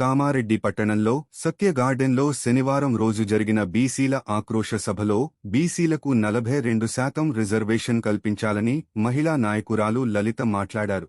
కామారెడ్డి పట్టణంలో సత్య గార్డెన్లో శనివారం రోజు జరిగిన బీసీల ఆక్రోశ సభలో బీసీలకు నలభై రెండు శాతం రిజర్వేషన్ కల్పించాలని మహిళా నాయకురాలు లలిత మాట్లాడారు.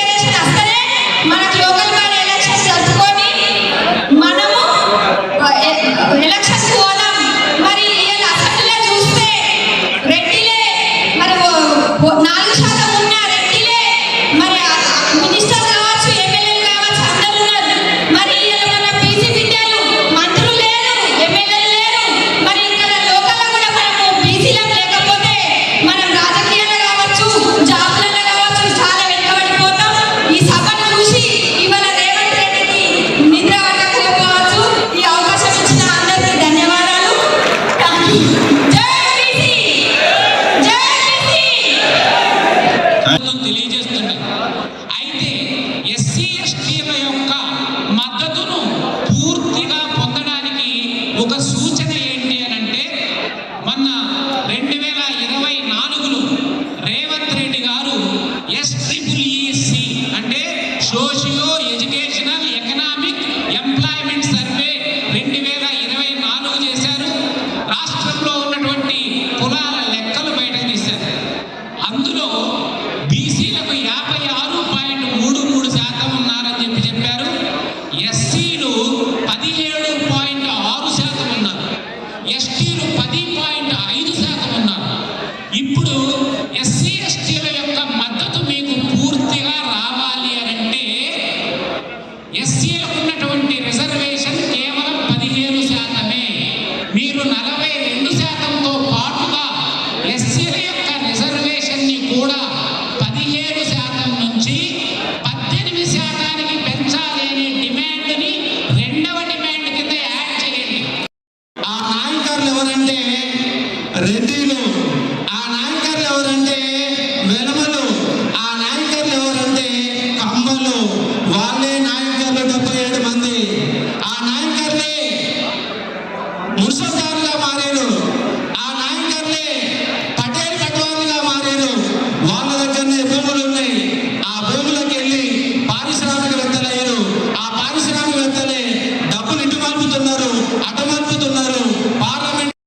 Thank you. estilo Padipa y కావాలంటే రెడ్డి